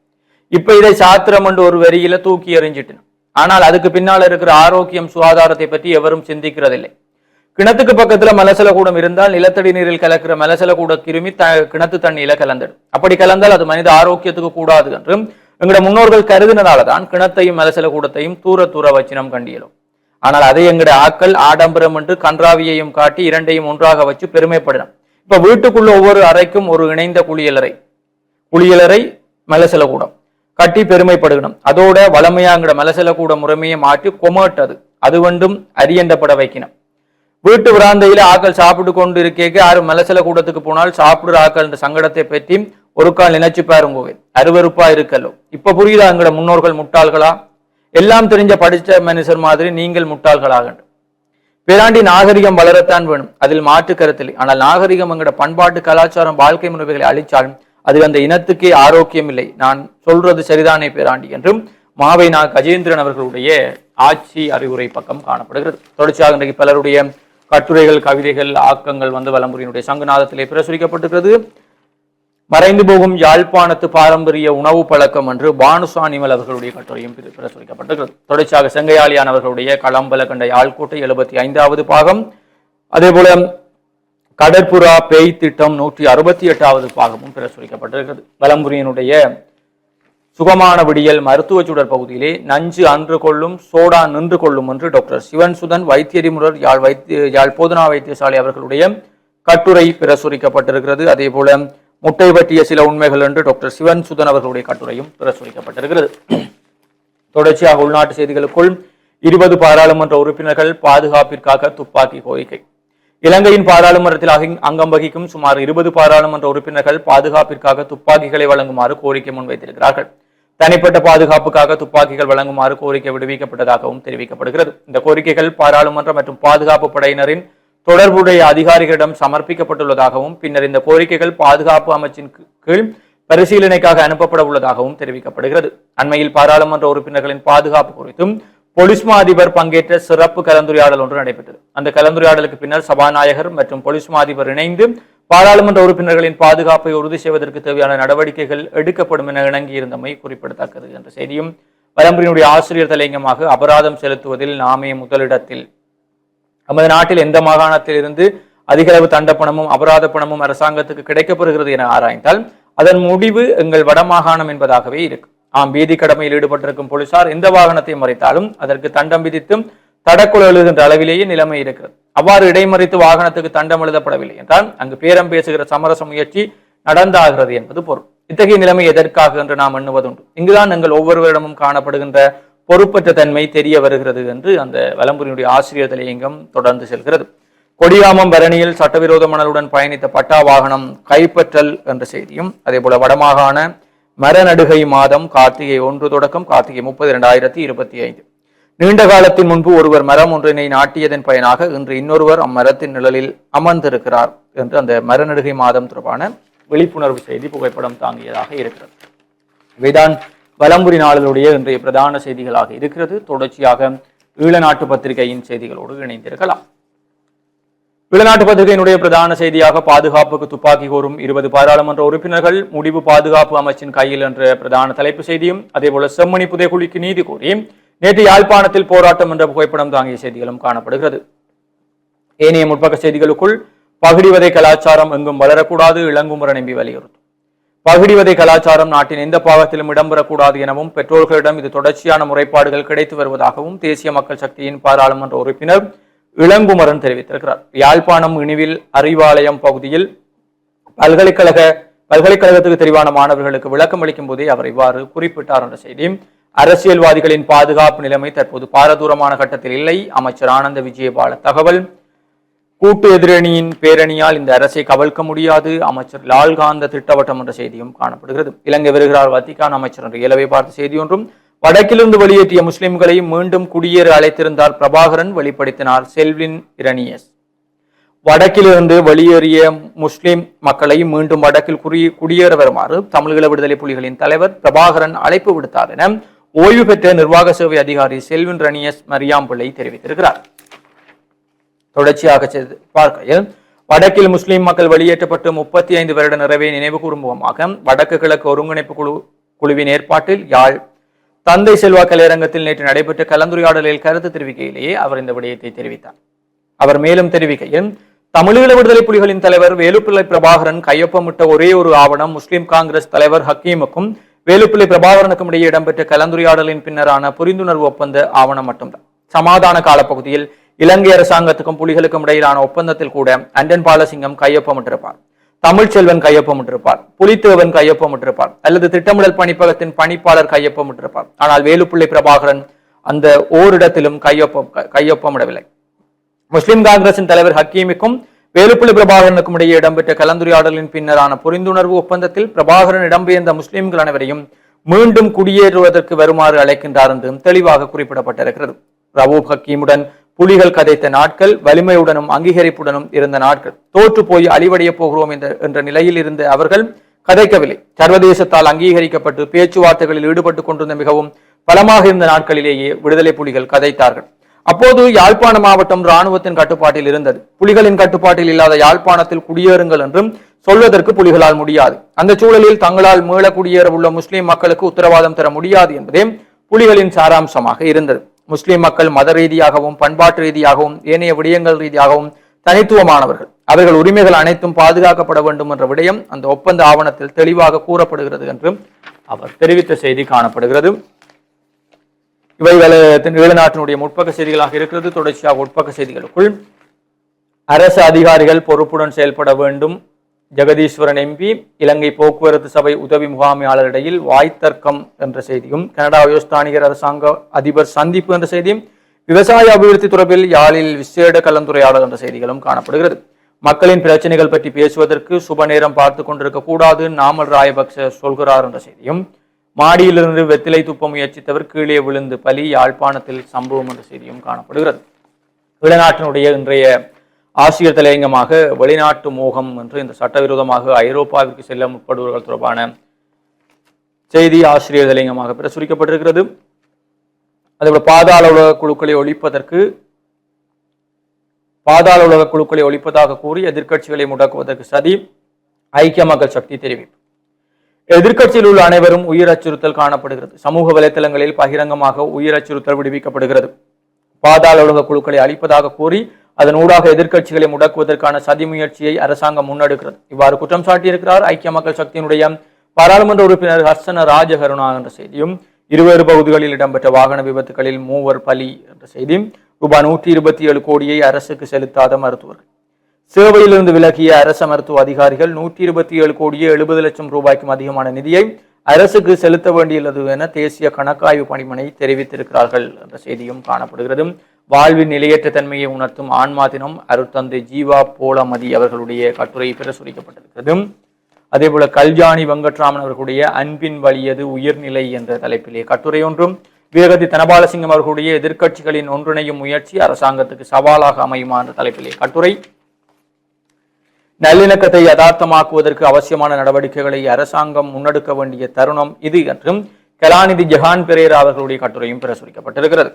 இப்ப இதை சாத்திரம் என்று ஒரு வரியில தூக்கி எறிஞ்சிட்டனும் ஆனால் அதுக்கு பின்னால் இருக்கிற ஆரோக்கியம் சுகாதாரத்தை பற்றி எவரும் சிந்திக்கிறதில்லை. கிணத்துக்கு பக்கத்துல மலசல கூடம் இருந்தால் நிலத்தடி நீரில் கலக்கிற மலசல கூட கிருமி த கிணத்து தண்ணியில கலந்துடும். அப்படி கலந்தால் அது மனித ஆரோக்கியத்துக்கு கூடாது என்றும் எங்களோட முன்னோர்கள் கருதினதால தான் கிணத்தையும் மலசல கூடத்தையும் தூர தூர வச்சினம் கண்டியலும். ஆனால் அதை எங்களுடைய ஆக்கள் ஆடம்பரம் என்று கன்றாவியையும் காட்டி இரண்டையும் ஒன்றாக வச்சு பெருமைப்படணும் இப்ப வீட்டுக்குள்ள ஒவ்வொரு அறைக்கும் ஒரு இணைந்த குளியலறை குளியலறை மலசல கூடம். கட்டி பெருமைப்படுகணும். அதோட வளமையாங்கிற மலசல கூட முறைமையை மாற்றி கொமட்டது. அது வந்தும் அரியண்டப்பட வைக்கணும் வீட்டு விராந்தையில ஆக்கள் சாப்பிட்டு கொண்டு இருக்கேக்கு யாரும் மலசல கூடத்துக்கு போனால் சாப்பிடுற ஆக்கள் இந்த சங்கடத்தை பற்றி ஒரு கால் நினைச்சு பாருங்கோவே அருவருப்பா இருக்கல்லோ. இப்ப புரியுதா எங்களோட முன்னோர்கள் முட்டாள்களா? எல்லாம் தெரிஞ்ச படிச்ச மனுஷர் மாதிரி நீங்கள் முட்டாள்களாகண்டும் பேராண்டி நாகரிகம் வளரத்தான் வேணும். அதில் மாற்று கருத்தில் ஆனால் நாகரிகம் எங்களோட பண்பாட்டு கலாச்சாரம் வாழ்க்கை முறைகளை அழிச்சாலும் அது அந்த இனத்துக்கே ஆரோக்கியம் இல்லை. நான் சொல்றது சரிதானே பேராண்டி என்றும் மாவை நா. கஜேந்திரன் அவர்களுடைய ஆட்சி அறிவுரை பக்கம் காணப்படுகிறது. தொடர்ச்சியாக இன்றைக்கு பலருடைய கட்டுரைகள் கவிதைகள் ஆக்கங்கள் வந்து வலம்புரியினுடைய சங்கநாதத்திலே பிரசுரிக்கப்பட்டிருக்கிறது. மறைந்து போகும் யாழ்ப்பாணத்து பாரம்பரிய உணவு பழக்கம் என்று பானுசானிமல் அவர்களுடைய கட்டுரையும் பிரசுரிக்கப்பட்டிருக்கிறது. தொடர்ச்சியாக செங்கையாளியான் அவர்களுடைய களம்பல கண்ட யாழ்கோட்டை எழுபத்தி ஐந்தாவது பாகம். அதே போல கடற்புறா பேய் திட்டம் நூற்றி அறுபத்தி எட்டாவது பாகமும் பிரசுரிக்கப்பட்டிருக்கிறது. வலம்புரியினுடைய சுகமான விடியல் மருத்துவ சுடர் பகுதியிலே நஞ்சு அன்று கொள்ளும் சோடா நின்று கொள்ளும் என்று டாக்டர் சிவன் சுதன் வைத்தியரிமுரர் யாழ் வைத்திய யாழ் போதனா வைத்தியசாலை அவர்களுடைய கட்டுரை பிரசுரிக்கப்பட்டிருக்கிறது. அதே போல முட்டை பற்றிய சில உண்மைகள் என்று டாக்டர் சிவன் சுதன் அவர்களுடைய கட்டுரையும் பிரசுரிக்கப்பட்டிருக்கிறது. தொடர்ச்சியாக உள்நாட்டு செய்திகளுக்குள் இருபது பாராளுமன்ற உறுப்பினர்கள் பாதுகாப்பிற்காக துப்பாக்கி கோரிக்கை. இலங்கையின் பாராளுமன்றத்தில் அகிங்- அங்கம் வகிக்கும் சுமார் இருபது பாராளுமன்ற உறுப்பினர்கள் பாதுகாப்பிற்காக துப்பாக்கிகளை வழங்குமாறு கோரிக்கை முன்வைத்திருக்கிறார்கள். தனிப்பட்ட பாதுகாப்புக்காக துப்பாக்கிகள் வழங்குமாறு கோரிக்கை விடுவிக்கப்பட்டதாகவும் தெரிவிக்கப்படுகிறது. இந்த கோரிக்கைகள் பாராளுமன்ற மற்றும் பாதுகாப்பு படையினரின் தொடர்புடைய அதிகாரிகளிடம் சமர்ப்பிக்கப்பட்டுள்ளதாகவும் பின்னர் இந்த கோரிக்கைகள் பாதுகாப்பு அமைச்சின் கீழ் பரிசீலனைக்காக அனுப்பப்பட உள்ளதாகவும் தெரிவிக்கப்படுகிறது. அண்மையில் பாராளுமன்ற உறுப்பினர்களின் பாதுகாப்பு குறித்தும் பொலிஸ்மா அதிபர் பங்கேற்ற சிறப்பு கலந்துரையாடல் ஒன்று நடைபெற்றது. அந்த கலந்துரையாடலுக்கு பின்னர் சபாநாயகர் மற்றும் பொலிஸ்மா அதிபர் இணைந்து பாராளுமன்ற உறுப்பினர்களின் பாதுகாப்பை உறுதி செய்வதற்கு தேவையான நடவடிக்கைகள் எடுக்கப்படும் என இணங்கியிருந்தமை குறிப்பிடத்தக்கது என்ற செய்தியும் பரம்பரையினுடைய ஆசிரியர் தலையங்கமாக அபராதம் செலுத்துவதில் நாமே முதலிடத்தில். நமது நாட்டில் எந்த மாகாணத்தில் இருந்து அதிகளவு தண்டப்பணமும் அபராத பணமும் அரசாங்கத்துக்கு கிடைக்கப்பெறுகிறது என ஆராய்ந்தால் அதன் முடிவு எங்கள் வடமாகாணம் என்பதாகவே இருக்கு. ஆம் வீதி கடமையில் ஈடுபட்டிருக்கும் போலீசார் எந்த வாகனத்தை மறைத்தாலும் அதற்கு தண்டம் விதித்தும் தடக்குழல் எழுகின்ற அளவிலேயே நிலைமை இருக்கிறது. அவ்வாறு இடைமறித்து வாகனத்துக்கு தண்டம் எழுதப்படவில்லை என்றால் அங்கு பேரம் பேசுகிற சமரச முயற்சி நடந்தாகிறது என்பது பொருள். இத்தகைய நிலைமை எதற்காக என்று நாம் எண்ணுவதுண்டு. இங்குதான் எங்கள் ஒவ்வொருவரிடமும் காணப்படுகின்ற பொறுப்பற்ற தன்மை தெரிய வருகிறது என்று அந்த வலம்புரியினுடைய ஆசிரியர் தலையங்கம் தொடர்ந்து செல்கிறது. கொடியாமம் பரணியில் சட்டவிரோத மணலுடன் பயணித்த பட்டா வாகனம் கைப்பற்றல் என்ற செய்தியும் அதே போல வடமாகாண மரநடுகை மாதம் கார்த்திகை ஒன்று தொடக்கம் கார்த்திகை முப்பது இரண்டாயிரத்தி இருபத்தி ஐந்து. நீண்ட காலத்தின் முன்பு ஒருவர் மரம் ஒன்றினை நாட்டியதன் பயனாக இன்று இன்னொருவர் அம்மரத்தின் நிழலில் அமர்ந்திருக்கிறார் என்று அந்த மரநடுகை மாதம் தொடர்பான விழிப்புணர்வு செய்தி புகைப்படம் தாங்கியதாக இருக்கிறது. இவைதான் வலம்புரி நாளிலுடைய இன்றைய பிரதான செய்திகளாக இருக்கிறது. தொடர்ச்சியாக ஈழநாட்டு பத்திரிகையின் செய்திகளோடு இணைந்திருக்கலாம். ஈழநாட்டு பத்திரிகையினுடைய பிரதான செய்தியாக பாதுகாப்புக்கு துப்பாக்கி கோரும் இருபது பாராளுமன்ற உறுப்பினர்கள் முடிவு பாதுகாப்பு அமைச்சின் கையில் என்ற பிரதான தலைப்பு செய்தியும் அதேபோல செம்மணி புதைக்குழிக்கு நீதி கோரி நேற்று யாழ்ப்பாணத்தில் போராட்டம் என்ற புகைப்படம் தாங்கிய செய்திகளும் காணப்படுகிறது. ஏனைய முற்பக்க செய்திகளுக்குள் பகிடிவதை கலாச்சாரம் எங்கும் வளரக்கூடாது இளங்குமரன் எம்பி வலியுறுத்தும். பகிடிவதை கலாச்சாரம் நாட்டின் எந்த பாகத்திலும் இடம்பெறக்கூடாது எனவும் பெற்றோர்களிடம் இது தொடர்ச்சியான முறைப்பாடுகள் கிடைத்து வருவதாகவும் தேசிய மக்கள் சக்தியின் பாராளுமன்ற உறுப்பினர் இளங்குமரன் தெரிவித்திருக்கிறார். யாழ்ப்பாணம் இனிவில் அறிவாலயம் பகுதியில் பல்கலைக்கழக பல்கலைக்கழகத்துக்கு தெரிவான மாணவர்களுக்கு விளக்கம் அளிக்கும் போதே அவர் இவ்வாறு குறிப்பிட்டார் என்ற செய்தி. அரசியல்வாதிகளின் பாதுகாப்பு நிலைமை தற்போது பாரதூரமான கட்டத்தில் இல்லை. அமைச்சர் ஆனந்த விஜயபால தகவல். கூட்டு எதிரணியின் பேரணியால் இந்த அரசை கவிழ்க்க முடியாது. அமைச்சர் லால்காந்த திட்டவட்டம் என்ற செய்தியும் காணப்படுகிறது. இலங்கை வருகிறார் வத்திக்கான் அமைச்சர் என்ற இயலவை பார்த்த செய்தி ஒன்றும். வடக்கிலிருந்து வெளியேற்றிய முஸ்லிம்களை மீண்டும் குடியேற அழைத்திருந்தார் பிரபாகரன் வெளிப்படுத்தினார் செல்வின் இரணியஸ். வடக்கிலிருந்து வெளியேறிய முஸ்லிம் மக்களை மீண்டும் வடக்கில் குடியேற வருமாறு தமிழீழ விடுதலை புலிகளின் தலைவர் பிரபாகரன் அழைப்பு விடுத்தார் என ஓய்வு பெற்ற நிர்வாக சேவை அதிகாரி செல்வின் ரணியஸ் மரியாம்பிள்ளை தெரிவித்திருக்கிறார். தொடர்ச்சியாக பார்க்கையில் வடக்கில் முஸ்லிம் மக்கள் வெளியேற்றப்பட்டு முப்பத்தி ஐந்து வருட நிறைவை நினைவு கூறும்புகமாக வடக்கு கிழக்கு ஒருங்கிணைப்பு குழு குழுவின் ஏற்பாட்டில் யாழ் தந்தை செல்வா கலையரங்கத்தில் நேற்று நடைபெற்ற கலந்துரையாடலில் கருத்து தெரிவிக்கையிலேயே அவர் இந்த விடயத்தை தெரிவித்தார். அவர் மேலும் தெரிவிக்கையில் தமிழீழ விடுதலை புலிகளின் தலைவர் வேலுப்பிள்ளை பிரபாகரன் கையொப்பமிட்ட ஒரே ஒரு ஆவணம் முஸ்லிம் காங்கிரஸ் தலைவர் ஹக்கீமுக்கும் வேலுப்பிள்ளை பிரபாகரனுக்கும் இடையே இடம்பெற்ற கலந்துரையாடலின் பின்னரான புரிந்துணர்வு ஒப்பந்த ஆவணம் மட்டும்தான். சமாதான காலப்பகுதியில் இலங்கை அரசாங்கத்துக்கும் புலிகளுக்கும் இடையிலான ஒப்பந்தத்தில் கூட அண்டன் பாலசிங்கம் கையொப்பமிட்டிருப்பார். தமிழ்ச்செல்வன் கையொப்பமிட்டிருப்பார். புலித்தேவன் கையொப்பமிட்டிருப்பார். அல்லது திட்டமிடல் பணிப்பகத்தின் பணிப்பாளர் கையொப்பமிட்டிருப்பார். ஆனால் வேலுப்பிள்ளை பிரபாகரன் அந்த ஓரிடத்திலும் கையொப்பம் கையொப்பமிடவில்லை. முஸ்லிம் காங்கிரசின் தலைவர் ஹக்கீமுக்கும் வேலுப்பிள்ளை பிரபாகரனுக்கும் இடையே இடம்பெற்ற கலந்துரையாடலின் பின்னரான புரிந்துணர்வு ஒப்பந்தத்தில் பிரபாகரன் இடம்பெயர்ந்த முஸ்லிம்கள் அனைவரையும் மீண்டும் குடியேறுவதற்கு வருமாறு அழைக்கின்றார் என்றும் தெளிவாக குறிப்பிடப்பட்டிருக்கிறது. ரவூப் ஹக்கீமுடன் புலிகள் கதைத்த நாட்கள் வலிமையுடனும் அங்கீகரிப்புடனும் இருந்த நாட்கள். தோற்று போய் அழிவடைய போகிறோம் என்ற என்ற நிலையில் இருந்த அவர்கள் கதைக்கவில்லை. சர்வதேசத்தால் அங்கீகரிக்கப்பட்டு பேச்சுவார்த்தைகளில் ஈடுபட்டுக் கொண்டிருந்த மிகவும் பலமாக இருந்த நாட்களிலேயே விடுதலை புலிகள் கதைத்தார்கள். அப்போது யாழ்ப்பாண மாவட்டம் இராணுவத்தின் கட்டுப்பாட்டில் இருந்தது. புலிகளின் கட்டுப்பாட்டில் இல்லாத யாழ்ப்பாணத்தில் குடியேறுங்கள் என்றும் சொல்வதற்கு புலிகளால் முடியாது. அந்த சூழலில் தங்களால் மீள குடியேற உள்ள முஸ்லிம் மக்களுக்கு உத்தரவாதம் தர முடியாது என்பதே புலிகளின் சாராம்சமாக இருந்தது. முஸ்லிம் மக்கள் மத ரீதியாகவும் பண்பாட்டு ரீதியாகவும் ஏனைய விடயங்கள் ரீதியாகவும் தனித்துவமானவர்கள். அவர்கள் உரிமைகள் அனைத்தும் பாதுகாக்கப்பட வேண்டும் என்ற விடயம் அந்த ஒப்பந்த ஆவணத்தில் தெளிவாக கூறப்படுகிறது என்றும் அவர் தெரிவித்த செய்தி காணப்படுகிறது. இவைகள் ஈழநாட்டினுடைய முற்பக்க செய்திகளாக இருக்கிறது. தொடர்ச்சியாக உட்பக்க செய்திகளுக்குள் அரசு அதிகாரிகள் பொறுப்புடன் செயல்பட வேண்டும். ஜெகதீஸ்வரன் எம்பி இலங்கை போக்குவரத்து சபை உதவி முகாமையாளரிடையில் வாய்த்தர்க்கம் என்ற செய்தியும் கனடா உயர்ஸ்தானிகர் அரசாங்க அதிபர் சந்திப்பு என்ற செய்தியும் விவசாய அபிவிருத்தி தொடர்பில் யாழில் விசேட கலந்துரையாடல் என்ற செய்திகளும் காணப்படுகிறது. மக்களின் பிரச்சனைகள் பற்றி பேசுவதற்கு சுப நேரம் பார்த்து கொண்டிருக்க கூடாது நாமல் ராயபக்ச சொல்கிறார் என்ற செய்தியும் மாடியிலிருந்து வெத்திலை துப்ப முயற்சித்தவர் கீழே விழுந்து பலி யாழ்ப்பாணத்தில் சம்பவம் என்ற செய்தியும் காணப்படுகிறது. வெளிநாட்டினுடைய இன்றைய ஆசிரியர் தலையங்கமாக வெளிநாட்டு மோகம் என்று இந்த சட்டவிரோதமாக ஐரோப்பாவிற்கு செல்ல முற்படுவர்கள் தொடர்பான செய்தி ஆசிரியர் தலையங்கமாக பிரசுரிக்கப்பட்டிருக்கிறது அதேபோல பாதாள உலக குழுக்களை ஒழிப்பதற்கு பாதாள உலக குழுக்களை ஒழிப்பதாக கூறி எதிர்க்கட்சிகளை முடக்குவதற்கு சதி ஐக்கிய மக்கள் சக்தி தெரிவிப்பு. எதிர்க்கட்சியில் உள்ள அனைவரும் உயிர் அச்சுறுத்தல் காணப்படுகிறது. சமூக வலைத்தளங்களில் பகிரங்கமாக உயிர் அச்சுறுத்தல் விடுவிக்கப்படுகிறது. பாதாள உலக குழுக்களை அழிப்பதாக கூறி அதன் ஊடாக எதிர்க்கட்சிகளை முடக்குவதற்கான சதி முயற்சியை அரசாங்கம் முன்னெடுக்கிறது. இவ்வாறு குற்றம் சாட்டியிருக்கிறார் ஐக்கிய மக்கள் சக்தியினுடைய பாராளுமன்ற உறுப்பினர் ஹர்சன ராஜகருணா என்ற செய்தியும் இருவேறு பகுதிகளில் இடம்பெற்ற வாகன விபத்துகளில் மூவர் பலி என்ற செய்தியும் ரூபாய் நூற்றி இருபத்தி ஏழு கோடியை அரசுக்கு செலுத்தாத மருத்துவர்கள். சேவையிலிருந்து விலகிய அரச மருத்துவ அதிகாரிகள் நூற்றி இருபத்தி ஏழு கோடியே எழுபது லட்சம் ரூபாய்க்கும் அதிகமான நிதியை அரசுக்கு செலுத்த வேண்டியுள்ளது என தேசிய கணக்காய்வு பணிமனை தெரிவித்திருக்கிறார்கள் என்ற செய்தியும் காணப்படுகிறது. வாழ்வின் நிலையற்ற தன்மையை உணர்த்தும் ஆன்மா தினம் அருத்தந்தை ஜீவா போலமதி அவர்களுடைய கட்டுரை பிரசுரிக்கப்பட்டிருக்கிறது. அதேபோல கல்யாணி வெங்கட்ராமன் அவர்களுடைய அன்பின் வலியது உயிர்நிலை என்ற தலைப்பிலே கட்டுரை ஒன்றும். வீரகதி தனபாலசிங்கம் அவர்களுடைய எதிர்க்கட்சிகளின் ஒன்றிணையும் முயற்சி அரசாங்கத்துக்கு சவாலாக அமையுமா என்ற தலைப்பிலே கட்டுரை. நல்லிணக்கத்தை யதார்த்தமாக்குவதற்கு அவசியமான நடவடிக்கைகளை அரசாங்கம் முன்னெடுக்க வேண்டிய தருணம் இது என்றும் கலாநிதி ஜஹான் பெரேரா அவர்களுடைய கட்டுரையும் பிரசுரிக்கப்பட்டிருக்கிறது.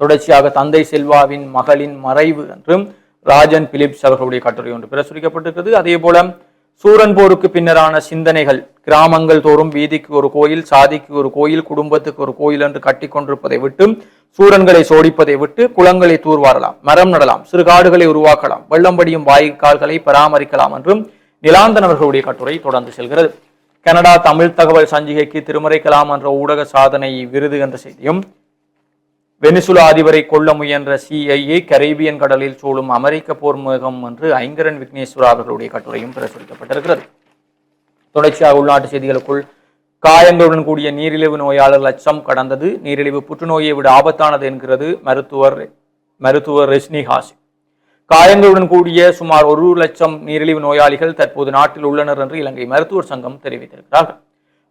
தொடர்ச்சியாக தந்தை செல்வாவின் மகளின் மறைவு என்றும் ராஜன் பிலிப்ஸ் அவர்களுடைய கட்டுரை ஒன்று பிரசுரிக்கப்பட்டிருக்கிறது. அதே போல சூரன் போருக்கு பின்னரான சிந்தனைகள் கிராமங்கள் தோறும் வீதிக்கு ஒரு கோயில் சாதிக்கு ஒரு கோயில் குடும்பத்துக்கு ஒரு கோயில் என்று கட்டி கொண்டிருப்பதை விட்டு சூரன்களை சோடிப்பதை விட்டு குளங்களை தூர்வாரலாம் மரம் நடலாம் சிறுகாடுகளை உருவாக்கலாம் வெள்ளம் படியும் வாய்க்கால்களை பராமரிக்கலாம் என்றும் நிலாந்தன் அவர்களுடைய கட்டுரை தொடர்ந்து செல்கிறது. கனடா தமிழ் தகவல் சஞ்சிகைக்கு திருமறை கலாம் என்ற ஊடக சாதனை விருது என்ற செய்தியும் வெனிசுலா அதிபரை கொல்ல முயன்ற சிஐஏ கரீபியன் கடலில் சூழும் அமெரிக்க போர் முகம் என்று ஐங்கரன் விக்னேஸ்வரா அவர்களுடைய கட்டுரையும் பிரசுரிக்கப்பட்டிருக்கிறது. தொடர்ச்சியாக உள்நாட்டு செய்திகளுக்குள் காயங்களுடன் கூடிய நீரிழிவு நோயாளர் லட்சம் கடந்தது. நீரிழிவு புற்றுநோயை விட ஆபத்தானது என்கிறது மருத்துவர் மருத்துவர் ரெஸ்னி ஹாசி காயங்களுடன் கூடிய சுமார் ஒரு லட்சம் நீரிழிவு நோயாளிகள் தற்போது நாட்டில் உள்ளனர் என்று இலங்கை மருத்துவர் சங்கம் தெரிவித்திருக்கிறார்கள்.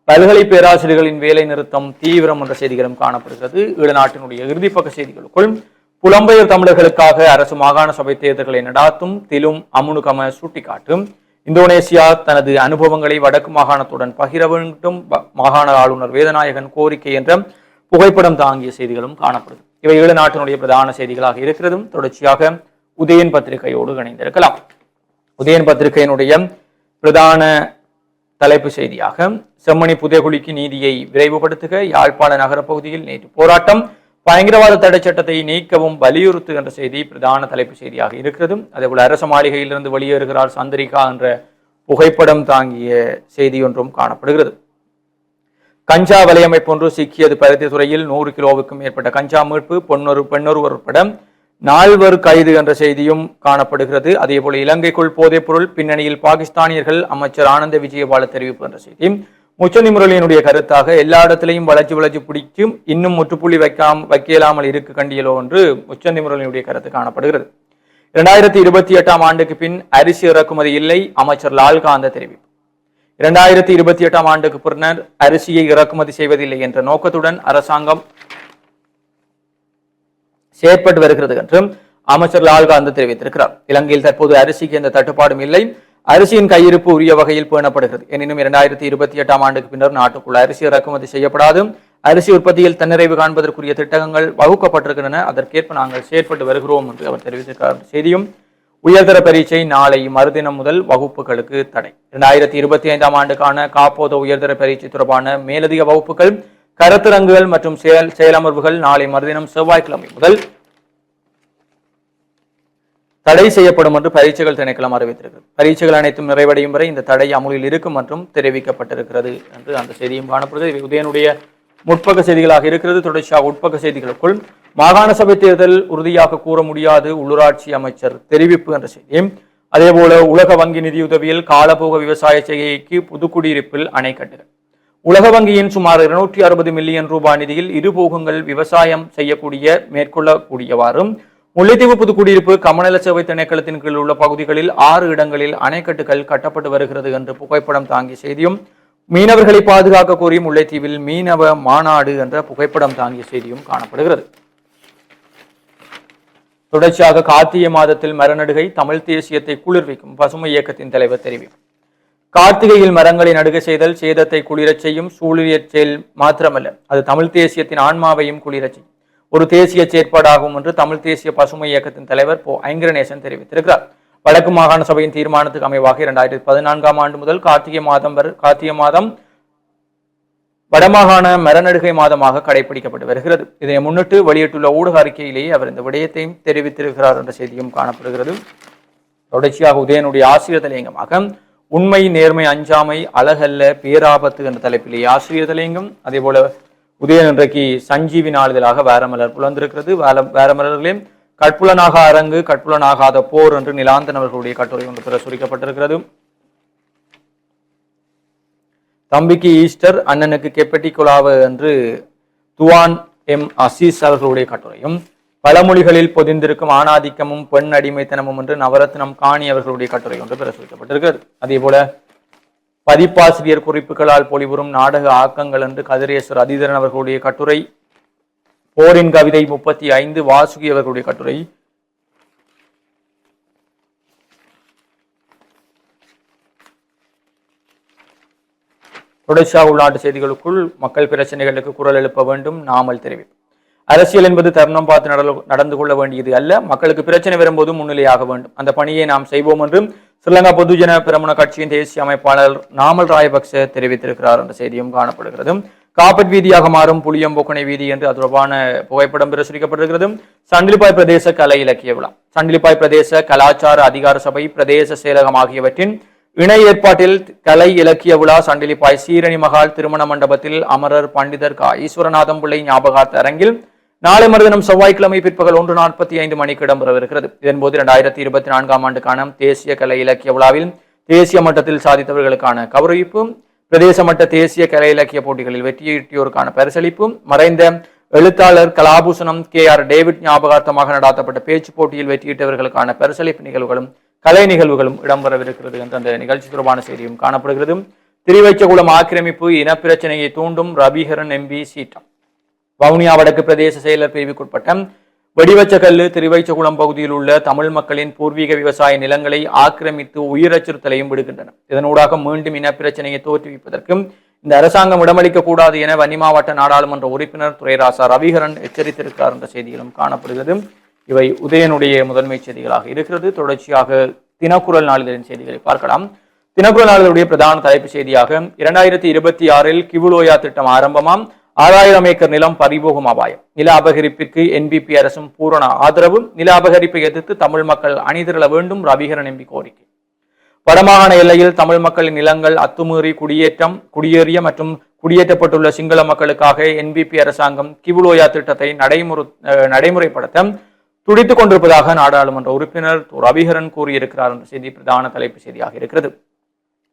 பல்கலை பேராசிரியர்களின் வேலை நிறுத்தம் தீவிரம் என்ற செய்திகளும் காணப்படுகிறது. ஈழநாட்டினுடைய இறுதிப்பக்க செய்திகளுக்குள் புலம்பெயர் தமிழர்களுக்காக அரசு மாகாண சபை தேர்தல்களை நடாத்தும் திலும் அமுனுகம சுட்டிக்காட்டும். இந்தோனேசியா தனது அனுபவங்களை வடக்கு மாகாணத்துடன் பகிர வேண்டும். மாகாண ஆளுநர் வேதநாயகன் கோரிக்கை என்ற புகைப்படம் தாங்கிய செய்திகளும் காணப்படுது. இவை ஈழ நாட்டினுடைய பிரதான செய்திகளாக இருக்கிறதும் தொடர்ச்சியாக உதயன் பத்திரிகையோடு இணைந்திருக்கலாம். உதயன் பத்திரிகையினுடைய பிரதான தலைப்பு செய்தியாக செம்மணி புதைகுழிக்கு நீதியை விரைவுபடுத்துக யாழ்ப்பாண நகர பகுதியில் நேற்று போராட்டம் பயங்கரவாத தடை சட்டத்தை நீக்கவும் வலியுறுத்து என்ற செய்தி பிரதான தலைப்பு செய்தியாக இருக்கிறது அதேபோல அரச மாளிகையிலிருந்து வெளியேறுகிறார் சந்திரிகா என்ற புகைப்படம் தாங்கிய செய்தி ஒன்றும் காணப்படுகிறது. கஞ்சா வலையமைப்பு ஒன்று சிக்கியது பருத்தி துறையில் நூறு கிலோவுக்கும் மேற்பட்ட கஞ்சா மீட்பு பொன்னொரு பெண்ணொருவர் உட்பட நால்வர் கைது என்ற செய்தியும் காணப்படுகிறது. அதே போல இலங்கைக்குள் போதைப்பொருள் பின்னணியில் பாகிஸ்தானியர்கள் அமைச்சர் ஆனந்த விஜயபால தெரிவிப்பு என்ற செய்தி முச்சந்தி கருத்தாக எல்லா இடத்திலையும் வளர்ச்சி வளர்ச்சி பிடிக்கும் இன்னும் முற்றுப்புள்ளி வைக்காம வைக்கலாமல் இருக்கு கண்டியலோ என்று முச்சந்தி கருத்து காணப்படுகிறது. இரண்டாயிரத்தி இருபத்தி எட்டாம் ஆண்டுக்கு பின் அரிசி இறக்குமதி இல்லை அமைச்சர் லால்காந்த தெரிவிப்பு. இரண்டாயிரத்தி இருபத்தி எட்டாம் ஆண்டுக்கு பின்னர் அரிசியை இறக்குமதி செய்வதில்லை என்ற நோக்கத்துடன் அரசாங்கம் செயற்பட்டு வருகிறது என்றும் அமைச்சர் லால்காந்து தெரிவித்திருக்கிறார். இலங்கையில் தற்போது அரிசிக்கு எந்த தட்டுப்பாடும் இல்லை. அரிசியின் கையிருப்பு உரிய வகையில் பேணப்படுகிறது. எனினும் இரண்டாயிரத்தி இருபத்தி எட்டாம் ஆண்டுக்கு பின்னர் நாட்டுக்குள் அரிசி இறக்குமதி செய்யப்படாது. அரிசி உற்பத்தியில் தன்னிறைவு காண்பதற்குரிய திட்டங்கள் வகுக்கப்பட்டிருக்கின்றன. அதற்கேற்ப நாங்கள் செயற்பட்டு வருகிறோம் என்று அவர் தெரிவித்திருக்கிறார். செய்தியும் உயர்தர பரீட்சை நாளை மறுதினம் முதல் வகுப்புகளுக்கு தடை. இரண்டாயிரத்தி இருபத்தி ஐந்தாம் ஆண்டுக்கான காப்போத உயர்தர பரீட்சை தொடர்பான மேலதிக வகுப்புகள் கருத்தரங்குகள் மற்றும் செயல் செயலமர்வுகள் நாளை மறுதினம் செவ்வாய்க்கிழமை முதல் தடை செய்யப்படும் என்று பரீட்சைகள் திணைக்களம் அறிவித்திருக்கிறது. பரீட்சைகள் அனைத்தும் நிறைவடையும் வரை இந்த தடை அமுலில் இருக்கும் மற்றும் தெரிவிக்கப்பட்டிருக்கிறது என்று அந்த செய்தியும் காணப்படுகிறது இவை உதயனுடைய முற்பக்க செய்திகளாக இருக்கிறது. தொடர்ச்சியாக உட்பக்க செய்திகளுக்குள் மாகாண சபை தேர்தல் உறுதியாக கூற முடியாது. உள்ளூராட்சி அமைச்சர் தெரிவிப்பு என்ற செய்தியும் அதேபோல உலக வங்கி நிதியுதவியில் காலபோக விவசாய செய்கைக்கு புதுக்குடியிருப்பில் அணை கட்டுகள் உலக வங்கியின் சுமார் இருநூற்றி அறுபது மில்லியன் ரூபாய் நிதியில் இரு போகங்கள் விவசாயம் செய்யக்கூடிய மேற்கொள்ளக்கூடியவாறும் முல்லைத்தீவு புதுக்குடியிருப்பு கமநல சேவை திணைக்களத்தின் கீழ் உள்ள பகுதிகளில் ஆறு இடங்களில் அணைக்கட்டுகள் கட்டப்பட்டு வருகிறது என்று புகைப்படம் தாங்கிய செய்தியும் மீனவர்களை பாதுகாக்க கோரி முல்லைத்தீவில் மீனவ மாநாடு என்ற புகைப்படம் தாங்கிய செய்தியும் காணப்படுகிறது. தொடர்ச்சியாக கார்த்திகை மாதத்தில் மரநடுகை தமிழ் தேசியத்தை குளிர்விக்கும் பசுமை இயக்கத்தின் தலைவர் தெரிவிப்பு. கார்த்திகையில் மரங்களை நடுக செய்தல் சேதத்தை குளிரச் செய்யும் சூழியற் செயல் மாத்திரமல்ல. அது தமிழ் தேசியத்தின் ஆன்மாவையும் குளிரச் செய்யும். ஒரு தேசிய செயற்பாடாகும் என்று தமிழ் தேசிய பசுமை இயக்கத்தின் தலைவர் போ. ஐங்கரநேசன் தெரிவித்திருக்கிறார். வடக்கு மாகாண சபையின் தீர்மானத்துக்கு அமைவாக இரண்டாயிரத்தி பதினான்காம் ஆண்டு முதல் கார்த்திகை மாதம் வரை கார்த்திகை மாதம் வடமாகாண மரநடுகை மாதமாக கடைபிடிக்கப்பட்டு வருகிறது. இதனை முன்னிட்டு வெளியிட்டுள்ள ஊடக அறிக்கையிலேயே அவர் இந்த விடயத்தையும் தெரிவித்திருக்கிறார் என்ற செய்தியும் காணப்படுகிறது. தொடர்ச்சியாக உதயனுடைய ஆசிரியர் தலையங்கமாக உண்மை நேர்மை அஞ்சாமை அழகல்ல பேராபத்து என்ற தலைப்பிலே ஆசிரியர் தலையங்கம். அதே போல உதயன் இன்றைக்கு சஞ்சீவி நாளிதழாக வேரமலர் புலந்திருக்கிறது. வேற வேரமலர்களே கட்புலனாக அரங்கு கட்புலனாகாத போர் என்று நிலாந்தன் அவர்களுடைய கட்டுரை ஒன்று பிரசுரிக்கப்பட்டிருக்கிறது தம்பிக்கு ஈஸ்டர் அண்ணனுக்கு கெப்பட்டி குலாவ என்று துவான் எம் அசீஸ் அவர்களுடைய கட்டுரையும் பழமொழிகளில் பொதிந்திருக்கும் ஆணாதிக்கமும் பெண் அடிமைத்தனமும் என்று நவரத்னம் காணி அவர்களுடைய கட்டுரை ஒன்று பிரசுரிக்கப்பட்டிருக்கிறது. அதே போல பதிப்பாசிரியர் குறிப்புகளால் பொலிவரும் நாடக ஆக்கங்கள் என்று கதிரேஸ்வர் அதிதரன் அவர்களுடைய கட்டுரை போரின் கவிதை முப்பத்தி ஐந்து வாசுகி அவர்களுடைய கட்டுரை. தொடர்ச்சியாக உள்நாட்டு செய்திகளுக்குள் மக்கள் பிரச்சனைகளுக்கு குரல் எழுப்ப வேண்டும் நாமல் தெரிவிப்பு அரசியல் என்பது தருணம் பார்த்து நடந்து கொள்ள வேண்டியது அல்ல. மக்களுக்கு பிரச்சனை வரும்போது முன்னிலையாக வேண்டும். அந்த பணியை நாம் செய்வோம் என்றும் ஸ்ரீலங்கா பொதுஜன பிரமுன கட்சியின் தேசிய அமைப்பாளர் நாமல் ராயபக்ச தெரிவித்திருக்கிறார். என்ற செய்தியும் காணப்படுகிறது. காப்பட் வீதியாக மாறும் புளியம்போக்கனை வீதி என்று அது தொடர்பான புகைப்படம் பிரசுரிக்கப்பட்டிருக்கிறது. சண்டிலிப்பாய் பிரதேச கலை இலக்கிய விழா. சண்டிலிப்பாய் பிரதேச கலாச்சார அதிகார சபை பிரதேச செயலகம் ஆகியவற்றின் இணை ஏற்பாட்டில் கலை இலக்கிய விழா சண்டிலிப்பாய் சீரணி மகால் திருமண மண்டபத்தில் அமரர் பண்டிதர் கா. ஈஸ்வரநாதம் பிள்ளை ஞாபகார்த்த அரங்கில் நாளை மறுதினம் செவ்வாய்க்கிழமை பிற்பகல் ஒன்று நாற்பத்தி ஐந்து மணிக்கு இடம்பெறவிருக்கிறது. இதன்போது இரண்டாயிரத்தி இருபத்தி நான்காம் ஆண்டுக்கான தேசிய கலை இலக்கிய விழாவில் தேசிய மட்டத்தில் சாதித்தவர்களுக்கான கௌரவிப்பு பிரதேச மட்ட தேசிய கலை இலக்கிய போட்டிகளில் வெற்றியீட்டியோருக்கான பரிசளிப்பும் மறைந்த எழுத்தாளர் கலாபூஷணம் கே ஆர் டேவிட் ஞாபகார்த்தமாக நடாத்தப்பட்ட பேச்சு போட்டியில் வெற்றியிட்டவர்களுக்கான பரிசளிப்பு நிகழ்வுகளும் கலை நிகழ்வுகளும் இடம்பெறவிருக்கிறது என்ற அந்த நிகழ்ச்சி தொடர்பான செய்தியும் காணப்படுகிறது. திருவைச்சகுளம் ஆக்கிரமிப்பு இனப்பிரச்சனையை தூண்டும் ரபிகரன் எம்பி சீட்டம் வவுனியா வடக்கு பிரதேச செயலர் பிரிவுக்குட்பட்ட வெடிவச்சக்கல்லு திருவைச்சகுளம் பகுதியில் உள்ள தமிழ் மக்களின் பூர்வீக விவசாய நிலங்களை ஆக்கிரமித்து உயிர் அச்சுறுத்தலையும் விடுகின்றன இதனூடாக மீண்டும் இனப்பிரச்சனையை தோற்றுவிப்பதற்கும் இந்த அரசாங்கம் இடமளிக்க கூடாது என வன்னி மாவட்ட நாடாளுமன்ற உறுப்பினர் துரைராசா ரவிகரன் எச்சரித்திருக்கார் என்ற செய்திகளும் காணப்படுகிறது. இவை உதயனுடைய முதன்மை செய்திகளாக இருக்கிறது. தொடர்ச்சியாக தினக்குரல் நாளிதழின் செய்திகளை பார்க்கலாம். தினக்குரல் நாளிதழுடைய பிரதான தலைப்பு செய்தியாக இரண்டாயிரத்தி இருபத்தி ஆறில் கிவுலோயா திட்டம் ஆரம்பமாம். ஆறாயிரம் ஏக்கர் நிலம் பறிபோகும் அபாயம். நில அபகரிப்பிற்கு என்பிபி அரசும் பூரண ஆதரவு நில அபகரிப்பை எதிர்த்து தமிழ் மக்கள் அணிதிரள வேண்டும் ரவிகரன் எம்பி கோரிக்கை. வடமாகாண எல்லையில் தமிழ் மக்களின் நிலங்கள் அத்துமீறி குடியேற்றம் குடியேறிய மற்றும் குடியேற்றப்பட்டுள்ள சிங்கள மக்களுக்காக என்பிபி அரசாங்கம் கிவுலோயா திட்டத்தை நடைமுறை அஹ், நடைமுறைப்படுத்த துடித்துக் கொண்டிருப்பதாக நாடாளுமன்ற உறுப்பினர் ரவிகரன் கூறியிருக்கிறார் என்ற செய்தி பிரதான தலைப்பு செய்தியாக இருக்கிறது.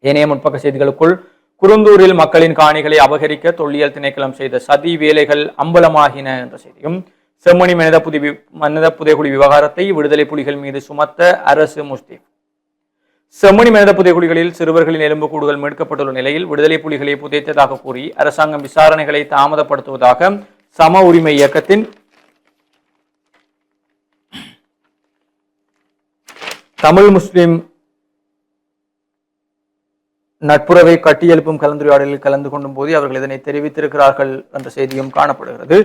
ஏனைய முற்பக்க செய்திகளுக்குள் குருந்தூரில் மக்களின் காணிகளை அபகரிக்க தொல்லியல் திணைக்களம் செய்த சதி வேலைகள் அம்பலமாகின என்ற செய்தியும் செம்மணி மனித புதி மனித புதைகுழி விவகாரத்தை விடுதலை புலிகள் மீது சுமத்த அரசு முஸ்தீப். செம்மணி மனித புதைகுழிகளில் சிறுவர்களின் எலும்புக்கூடுகள் மீட்கப்பட்டுள்ள நிலையில் விடுதலை புலிகளை புதைத்ததாக கூறி அரசாங்கம் விசாரணைகளை தாமதப்படுத்துவதாக சம உரிமை இயக்கத்தின் தமிழ் முஸ்லிம் நட்புறவை கட்டியெழுப்பும் கலந்துரையாடலில் கலந்து கொண்டும் போது அவர்கள் இதனை தெரிவித்திருக்கிறார்கள் என்ற செய்தியும் காணப்படுகிறது.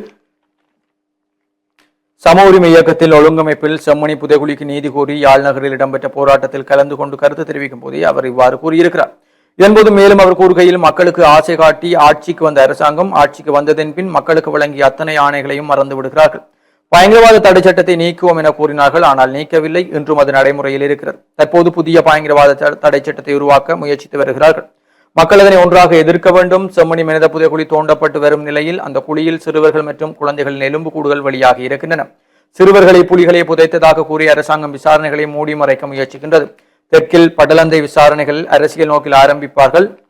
சம உரிமை இயக்கத்தில் ஒழுங்கமைப்பில் செம்மணி புதைகுழிக்கு நீதி கோரி யாழ் நகரில் இடம்பெற்ற போராட்டத்தில் கலந்து கொண்டு கருத்து தெரிவிக்கும் போதே அவர் இவ்வாறு கூறியிருக்கிறார். இதன்போது மேலும் அவர் கூறுகையில் மக்களுக்கு ஆசை காட்டி ஆட்சிக்கு வந்த அரசாங்கம் ஆட்சிக்கு வந்ததன் பின் மக்களுக்கு வழங்கிய அத்தனை ஆணைகளையும் மறந்து விடுகிறார்கள் பயங்கரவாத தடை சட்டத்தை நீக்குவோம் என கூறினார்கள். ஆனால் நீக்கவில்லை இன்றும் அது நடைமுறையில் இருக்கிறது. தற்போது புதிய பயங்கரவாத த- தடை சட்டத்தை உருவாக்க முயற்சித்து வருகிறார்கள். மக்கள் அதனை ஒன்றாக எதிர்க்க வேண்டும். செம்மணி மனித புதிய குழி தோண்டப்பட்டு வரும் நிலையில் அந்த குழியில் சிறுவர்கள் மற்றும் குழந்தைகளின் எலும்பு கூடுகள் வெளியாகி இருக்கின்றன. சிறுவர்களை புலிகளை புதைத்ததாக கூறி அரசாங்கம் விசாரணைகளை மூடி மறைக்க முயற்சிக்கின்றது. தெற்கில் படலந்தை விசாரணைகள் அரசியல் நோக்கில் ஆரம்பிப்பார்கள்.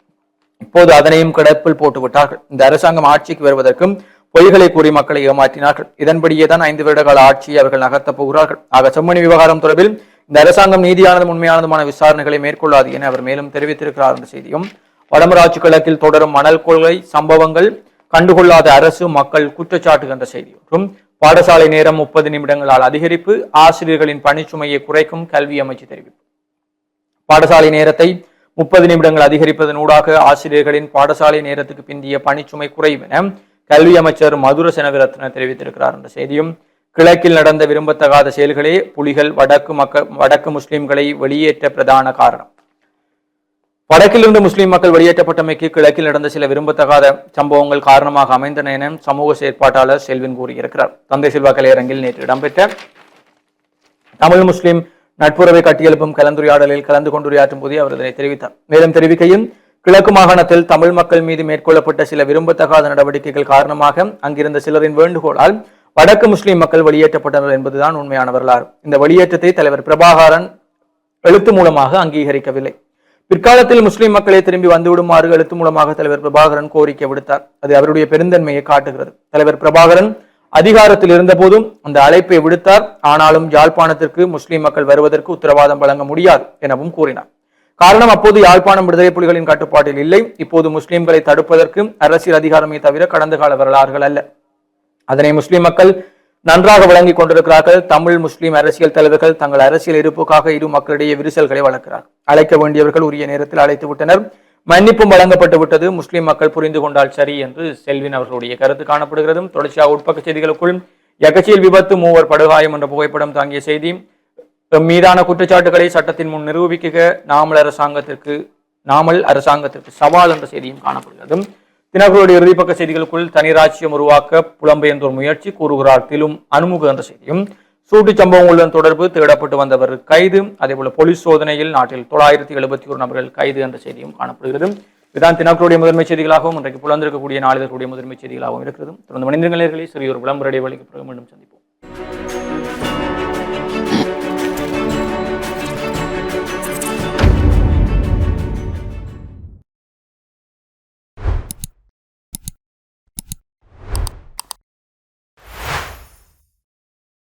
இப்போது அதனையும் கிடப்பில் போட்டுவிட்டார்கள். இந்த அரசாங்கம் ஆட்சிக்கு வருவதற்கும் பொய்களை கூறி மக்களை ஏமாற்றினார்கள். இதன்படியே தான் ஐந்து வருட கால ஆட்சியை அவர்கள் நகர்த்தப் போகிறார்கள். ஆக செம்மணி விவகாரம் தொடர்பில் இந்த அரசாங்கம் நீதியானதும் உண்மையானதுமான விசாரணைகளை மேற்கொள்ளாது என அவர் மேலும் தெரிவித்திருக்கிறார் என்ற செய்தியும் வடமராட்சி கிழக்கில் தொடரும் மணல் கொள்கை சம்பவங்கள் கண்டுகொள்ளாத அரசு மக்கள் குற்றச்சாட்டு என்ற செய்தி மற்றும் பாடசாலை நேரம் முப்பது நிமிடங்களால் அதிகரிப்பு. ஆசிரியர்களின் பணிச்சுமையை குறைக்கும் கல்வி அமைச்சு தெரிவிப்பு. பாடசாலை நேரத்தை முப்பது நிமிடங்கள் அதிகரிப்பதன் ஊடாக ஆசிரியர்களின் பாடசாலை நேரத்துக்கு பிந்திய பணிச்சுமை குறையும் என கல்வி அமைச்சர் மதுர செனவிரத்ன தெரிவித்திருக்கிறார் என்ற செய்தியும் கிழக்கில் நடந்த விரும்பத்தகாத செயல்களே புலிகள் வடக்கு மக்கள் வடக்கு முஸ்லிம்களை வெளியேற்ற பிரதான காரணம். வடக்கிலிருந்து முஸ்லிம் மக்கள் வெளியேற்றப்பட்டமைக்கு கிழக்கில் நடந்த சில விரும்பத்தகாத சம்பவங்கள் காரணமாக அமைந்தன என சமூக செயற்பாட்டாளர் செல்வின் கூறியிருக்கிறார். தந்தை செல்வா கலையரங்கில் நேற்று இடம்பெற்ற தமிழ் முஸ்லிம் நட்புறவை கட்டியெழுப்பும் கலந்துரையாடலில் கலந்து கொண்டுரையாற்றும் போதே அவர் இதனை தெரிவித்தார். மேலும் தெரிவிக்கையும் கிழக்கு மாகாணத்தில் தமிழ் மக்கள் மீது மேற்கொள்ளப்பட்ட சில விரும்பத்தகாத நடவடிக்கைகள் காரணமாக அங்கிருந்த சிலரின் வேண்டுகோளால் வடக்கு முஸ்லிம் மக்கள் வெளியேற்றப்பட்டனர் என்பதுதான் உண்மையான வரலாறு. இந்த வெளியேற்றத்தை தலைவர் பிரபாகரன் எழுத்து மூலமாக அங்கீகரிக்கவில்லை. பிற்காலத்தில் முஸ்லிம் மக்களை திரும்பி வந்துவிடுமாறு எழுத்து மூலமாக தலைவர் பிரபாகரன் கோரிக்கை விடுத்தார். அது அவருடைய பெருந்தன்மையை காட்டுகிறது. தலைவர் பிரபாகரன் அதிகாரத்தில் இருந்தபோதும் அந்த அழைப்பை விடுத்தார். ஆனாலும் யாழ்ப்பாணத்திற்கு முஸ்லிம் மக்கள் வருவதற்கு உத்தரவாதம் வழங்க முடியாது எனவும் கூறினார். காரணம் அப்போது யாழ்ப்பாணம் விடுதலை புலிகளின் கட்டுப்பாட்டில் இல்லை. இப்போது முஸ்லிம்களை தடுப்பதற்கு அரசியல் அதிகாரமே தவிர கடந்த கால வரலாறுகள் அல்ல. அதனை முஸ்லிம் மக்கள் நன்றாக வழங்கிக் கொண்டிருக்கிறார்கள். தமிழ் முஸ்லிம் அரசியல் தலைவர்கள் தங்கள் அரசியல் இருப்புக்காக இரு மக்களிடையே விரிசல்களை வளர்க்கிறார் அழைக்க வேண்டியவர்கள் உரிய நேரத்தில் அழைத்து விட்டனர். மன்னிப்பும் வழங்கப்பட்டு விட்டது. முஸ்லிம் மக்கள் புரிந்து கொண்டால் சரி என்று செல்வின் அவர்களுடைய கருத்து காணப்படுகிறது. தொடர்ச்சியாக உட்பக்க செய்திகளுக்குள் எகச்சியில் விபத்து மூவர் படுகாயம் என்ற புகைப்படம் தாங்கிய செய்தி. எம் மீதான குற்றச்சாட்டுகளை சட்டத்தின் முன் நிரூபிக்க நாமல் அரசாங்கத்திற்கு நாமல் அரசாங்கத்திற்கு சவால் என்ற செய்தியும் காணப்படுகிறது. தினகருடைய இறுதிப்பக்க செய்திகளுக்குள் தனிராட்சியம் உருவாக்க புலம்பெயர்ந்தோர் முயற்சி கூறுகிறார் திலும் அனுமுக என்ற செய்தியும். சூட்டுச் சம்பவங்களுடன் தொடர்பு தேடப்பட்டு வந்தவர் கைது அதேபோல போலீஸ் சோதனையில் நாட்டில் தொள்ளாயிரத்தி எழுபத்தி ஒரு நபர்கள் கைது என்ற செய்தியும் காணப்படுகிறது. இதுதான் தினக்குடைய முதன்மை செய்திகளாகவும் இன்றைக்கு புலந்திருக்கக்கூடிய நாளிதழ்களுடைய முதன்மை செய்திகளாகவும் இருக்கிறது தொடர்ந்து மனிதர்களே சிறிய ஒரு விளம்பர இடைவெளிக்கு பிறகு மீண்டும் சந்திப்போம்.